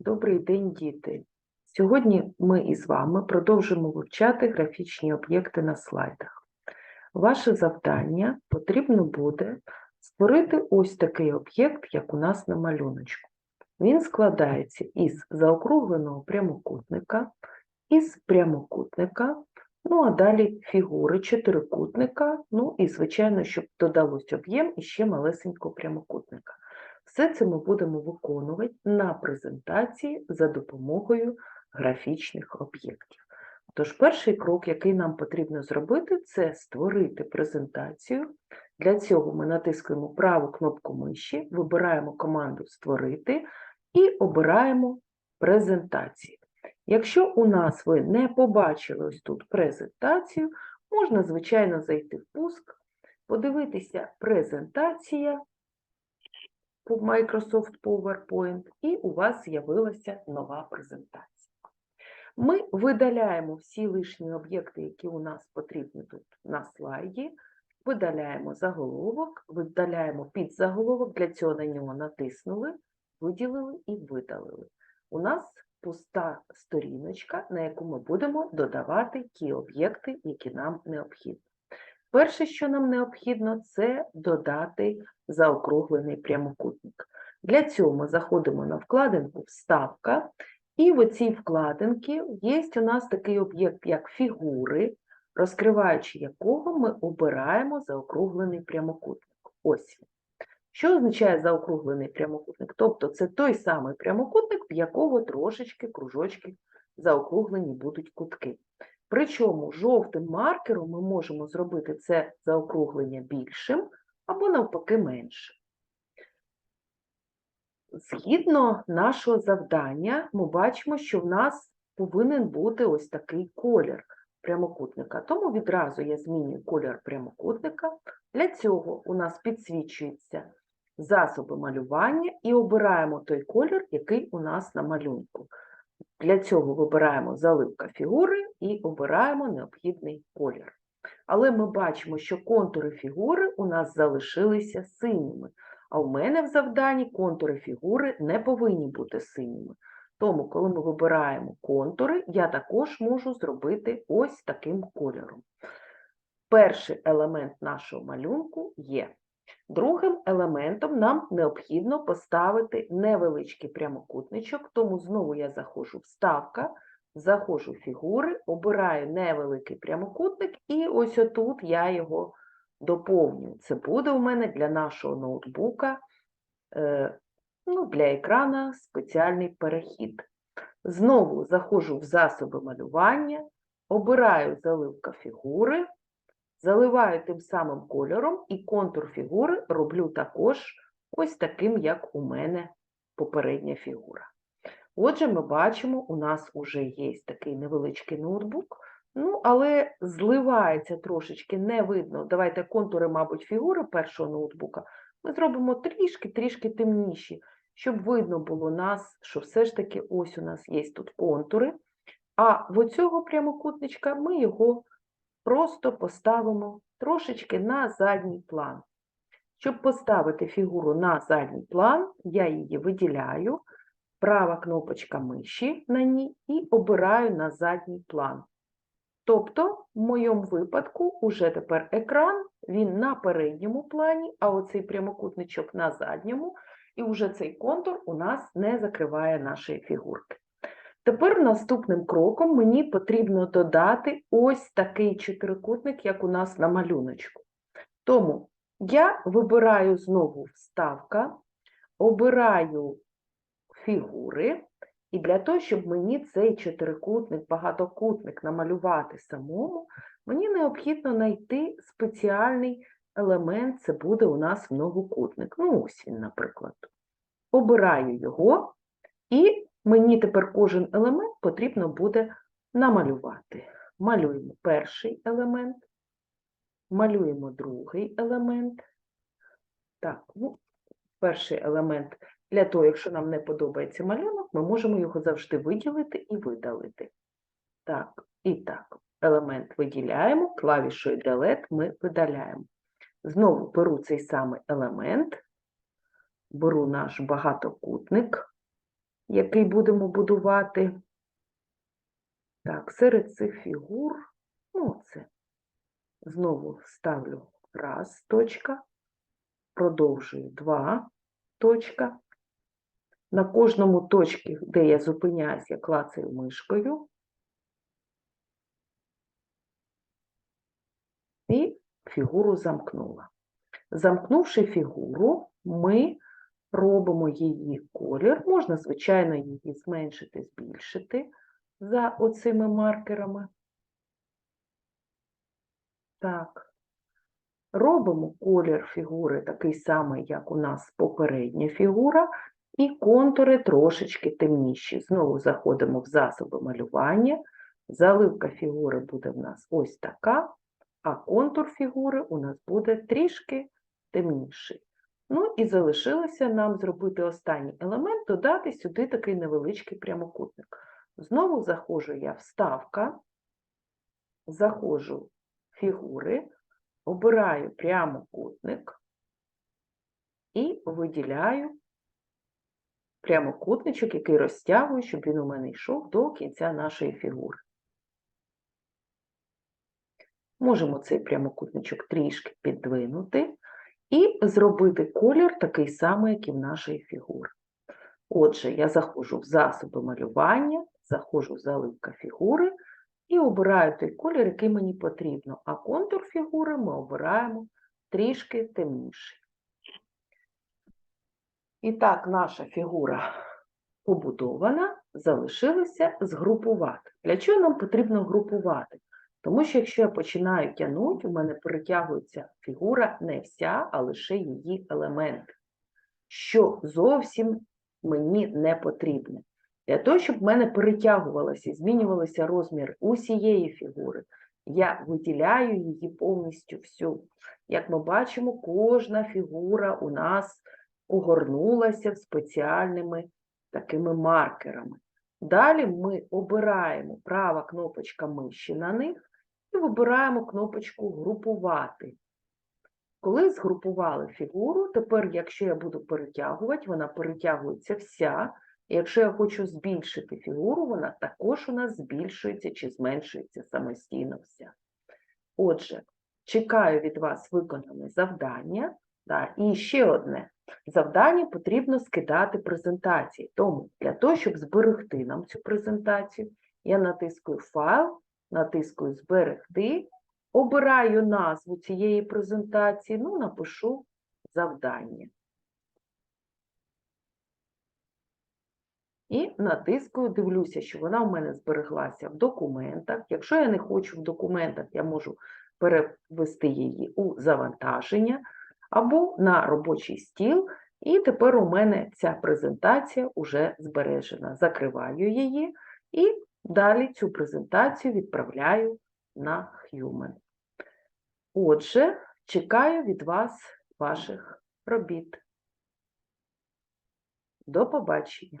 Добрий день, діти! Сьогодні ми із вами продовжимо вивчати графічні об'єкти на слайдах. Ваше завдання потрібно буде створити ось такий об'єкт, як у нас на малюночку. Він складається із заокругленого прямокутника, із прямокутника, ну а далі фігури чотирикутника, ну і, звичайно, щоб додалось об'єм і ще малесенького прямокутника. Все це ми будемо виконувати на презентації за допомогою графічних об'єктів. Тож перший крок, який нам потрібно зробити, це створити презентацію. Для цього ми натискуємо праву кнопку миші, вибираємо команду Створити і обираємо презентацію. Якщо у нас ви не побачили ось тут презентацію, можна, звичайно, зайти в пуск, подивитися презентація Microsoft PowerPoint, і у вас з'явилася нова презентація. Ми видаляємо всі лишні об'єкти, які у нас потрібні тут на слайді, видаляємо заголовок, видаляємо підзаголовок, для цього на нього натиснули, виділили і видалили. У нас пуста сторіночка, на яку ми будемо додавати ті об'єкти, які нам необхідні. Перше, що нам необхідно, це додати заокруглений прямокутник. Для цього заходимо на вкладинку Вставка, і в цій вкладинці є у нас такий об'єкт, як фігури, розкриваючи якого ми обираємо заокруглений прямокутник. Ось він. Що означає заокруглений прямокутник? Тобто це той самий прямокутник, в якого трошечки кружочки заокруглені будуть кутки. Причому жовтим маркером ми можемо зробити це заокруглення більшим або навпаки меншим. Згідно нашого завдання, ми бачимо, що в нас повинен бути ось такий колір прямокутника. Тому відразу я змінюю колір прямокутника. Для цього у нас підсвічуються засоби малювання і обираємо той колір, який у нас на малюнку. Для цього вибираємо заливка фігури і обираємо необхідний колір. Але ми бачимо, що контури фігури у нас залишилися синіми, а у мене в завданні контури фігури не повинні бути синіми. Тому, коли ми вибираємо контури, я також можу зробити ось таким кольором. Перший елемент нашого малюнку є. Другим елементом нам необхідно поставити невеличкий прямокутничок, тому знову я заходжу «Вставка», заходжу фігури, обираю невеликий прямокутник, і ось отут я його доповнюю. Це буде у мене для нашого ноутбука, е, ну, для екрана спеціальний перехід. Знову заходжу в засоби малювання, обираю заливка фігури, заливаю тим самим кольором і контур фігури роблю також ось таким, як у мене попередня фігура. Отже, ми бачимо, у нас вже є такий невеличкий ноутбук, ну, але зливається трошечки, не видно. Давайте контури, мабуть, фігури першого ноутбука ми зробимо трішки-трішки темніші, щоб видно було нас, що все ж таки ось у нас є тут контури, а в оцього прямокутничка ми його просто поставимо трошечки на задній план. Щоб поставити фігуру на задній план, я її виділяю, права кнопочка миші на ній і обираю на задній план. Тобто, в моєму випадку, уже тепер екран, він на передньому плані, а оцей прямокутничок на задньому, і вже цей контур у нас не закриває нашої фігурки. Тепер наступним кроком мені потрібно додати ось такий чотирикутник, як у нас на малюночку. Тому я вибираю знову вставка, обираю фігури, і для того, щоб мені цей чотирикутник, багатокутник намалювати самому, мені необхідно знайти спеціальний елемент, це буде у нас многокутник. Ну, ось він, наприклад. Обираю його, і мені тепер кожен елемент потрібно буде намалювати. Малюємо перший елемент, малюємо другий елемент. Так, ну, перший елемент для того, якщо нам не подобається малюнок, ми можемо його завжди виділити і видалити. Так, і так, елемент виділяємо, клавішою Delete ми видаляємо. Знову беру цей самий елемент, беру наш багатокутник, який будемо будувати. Так, серед цих фігур, ну, це знову ставлю раз, точка, продовжую два, точка. На кожному точці, де я зупиняюсь, я клацаю мишкою. І фігуру замкнула. Замкнувши фігуру, ми робимо її колір. Можна, звичайно, її зменшити, збільшити за оцими маркерами. Так. Робимо колір фігури такий самий, як у нас попередня фігура, і контури трошечки темніші. Знову заходимо в засоби малювання. Заливка фігури буде в нас ось така, а контур фігури у нас буде трішки темніший. Ну і залишилося нам зробити останній елемент, додати сюди такий невеличкий прямокутник. Знову заходжу я в ставка, заходжу фігури, обираю прямокутник і виділяю прямокутничок, який розтягую, щоб він у мене йшов до кінця нашої фігури. Можемо цей прямокутничок трішки піддвинути і зробити колір такий самий, як і в нашої фігури. Отже, я заходжу в засоби малювання, заходжу в заливка фігури і обираю той колір, який мені потрібно, а контур фігури ми обираємо трішки темніший. І так, наша фігура побудована, залишилося згрупувати. Для чого нам потрібно групувати? Тому що якщо я починаю тягнути, у мене перетягується фігура не вся, а лише її елементи, що зовсім мені не потрібне. Для того, щоб в мене перетягувалося і змінювалися розміри усієї фігури, я виділяю її повністю всю. Як ми бачимо, кожна фігура у нас огорнулася спеціальними такими маркерами. Далі ми обираємо права кнопочка миші на них і вибираємо кнопочку Групувати. Коли згрупували фігуру, тепер, якщо я буду перетягувати, вона перетягується вся. Якщо я хочу збільшити фігуру, вона також у нас збільшується чи зменшується самостійно вся. Отже, чекаю від вас виконане завдання. Да, І ще одне. Завдання потрібно скидати презентації. Тому для того, щоб зберегти нам цю презентацію, я натискую файл, натискую зберегти, обираю назву цієї презентації, ну, напишу завдання. І натискую, дивлюся, що вона в мене збереглася в документах. Якщо я не хочу в документах, я можу перевести її у завантаження або на робочий стіл. І тепер у мене ця презентація вже збережена. Закриваю її і далі цю презентацію відправляю на Human. Отже, чекаю від вас ваших робіт. До побачення!